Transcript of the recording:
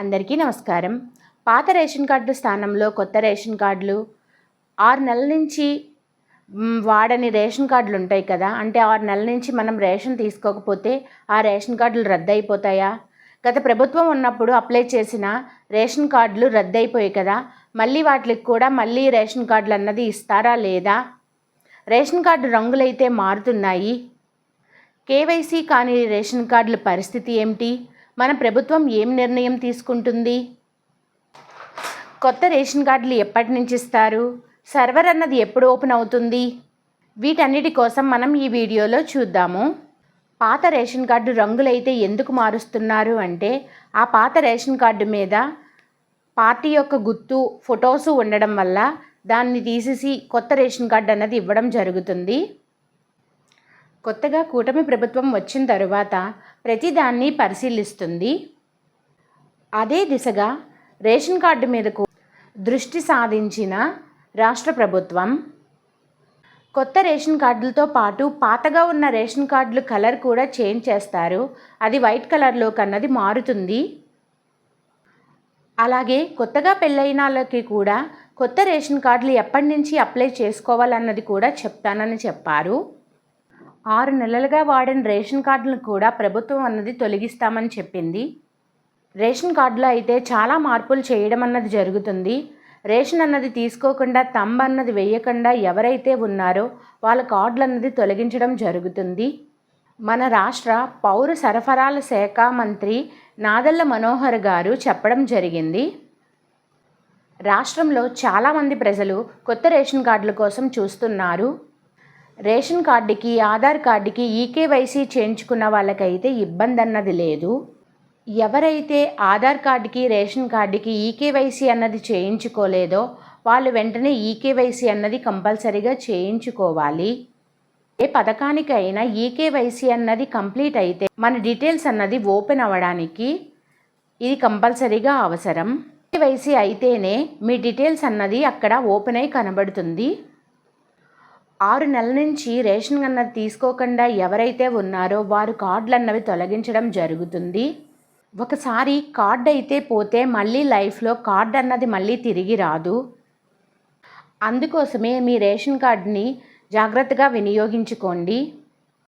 అందరికీ నమస్కారం. పాత రేషన్ కార్డు స్థానంలో కొత్త రేషన్ కార్డులు ఆరు నెలల నుంచి వాడని రేషన్ కార్డులు ఉంటాయి కదా అంటే ఆరు నెలల నుంచి మనం రేషన్ తీసుకోకపోతే ఆ రేషన్ కార్డులు రద్దు అయిపోతాయా గత ప్రభుత్వం ఉన్నప్పుడు అప్లై చేసిన రేషన్ కార్డులు రద్దు అయిపోయాయి కదా మళ్ళీ వాటికి కూడా మళ్ళీ రేషన్ కార్డులు అన్నది ఇస్తారా లేదా? రేషన్ కార్డు రంగులైతే మారుతున్నాయి. కేవైసీ కాని రేషన్ కార్డుల పరిస్థితి ఏమిటి? మన ప్రభుత్వం ఏం నిర్ణయం తీసుకుంటుంది? కొత్త రేషన్ కార్డులు ఎప్పటి నుంచి ఇస్తారు? సర్వర్ అన్నది ఎప్పుడు ఓపెన్ అవుతుంది? వీటన్నిటి కోసం మనం ఈ వీడియోలో చూద్దాము. పాత రేషన్ కార్డు రంగులైతే ఎందుకు మారుస్తున్నారు అంటే ఆ పాత రేషన్ కార్డు మీద పార్టీ యొక్క గుర్తు ఫొటోస్ ఉండడం వల్ల దాన్ని తీసేసి కొత్త రేషన్ కార్డు అన్నది ఇవ్వడం జరుగుతుంది. కొత్తగా కూటమి ప్రభుత్వం వచ్చిన తరువాత ప్రతిదాన్ని పరిశీలిస్తుంది. అదే దిశగా రేషన్ కార్డు మీదకు దృష్టి సాధించిన రాష్ట్ర ప్రభుత్వం కొత్త రేషన్ కార్డులతో పాటు పాతగా ఉన్న రేషన్ కార్డులు కలర్ కూడా చేంజ్ చేస్తారు. అది వైట్ కలర్లో కన్నది మారుతుంది. అలాగే కొత్తగా పెళ్ళైన వాళ్ళకి కూడా కొత్త రేషన్ కార్డులు ఎప్పటి నుంచి అప్లై చేసుకోవాలన్నది కూడా చెప్తానని చెప్పారు. ఆరు నెలలుగా వాడిన రేషన్ కార్డులను కూడా ప్రభుత్వం అన్నది తొలగిస్తామని చెప్పింది. రేషన్ కార్డులో అయితే చాలా మార్పులు చేయడం అన్నది జరుగుతుంది. రేషన్ అన్నది తీసుకోకుండా తంబ అన్నది వేయకుండా ఎవరైతే ఉన్నారో వాళ్ళ కార్డులు అన్నది తొలగించడం జరుగుతుంది. మన రాష్ట్ర పౌర సరఫరాల శాఖ మంత్రి నాదల్ల మనోహర్ గారు చెప్పడం జరిగింది. రాష్ట్రంలో చాలామంది ప్రజలు కొత్త రేషన్ కార్డుల కోసం చూస్తున్నారు. రేషన్ కార్డుకి ఆధార్ కార్డుకి ఈకేవైసీ చేయించుకున్న వాళ్ళకైతే ఇబ్బంది అన్నది లేదు. ఎవరైతే ఆధార్ కార్డుకి రేషన్ కార్డుకి ఈకేవైసీ అన్నది చేయించుకోలేదో వాళ్ళు వెంటనే ఈకేవైసీ అన్నది కంపల్సరీగా చేయించుకోవాలి. ఏ పథకానికైనా ఈకేవైసీ అన్నది కంప్లీట్ అయితే మన డీటెయిల్స్ అన్నది ఓపెన్ అవ్వడానికి ఇది కంపల్సరీగా అవసరం. ఈకేవైసీ అయితేనే మీ డీటెయిల్స్ అన్నది అక్కడ ఓపెన్ అయి కనబడుతుంది. ఆరు నెలల నుంచి రేషన్ అన్నది తీసుకోకుండా ఎవరైతే ఉన్నారో వారు కార్డులు అన్నవి తొలగించడం జరుగుతుంది. ఒకసారి కార్డ్ అయితే పోతే మళ్ళీ లైఫ్లో కార్డ్ అన్నది మళ్ళీ తిరిగి రాదు. అందుకోసమే మీ రేషన్ కార్డుని జాగ్రత్తగా వినియోగించుకోండి.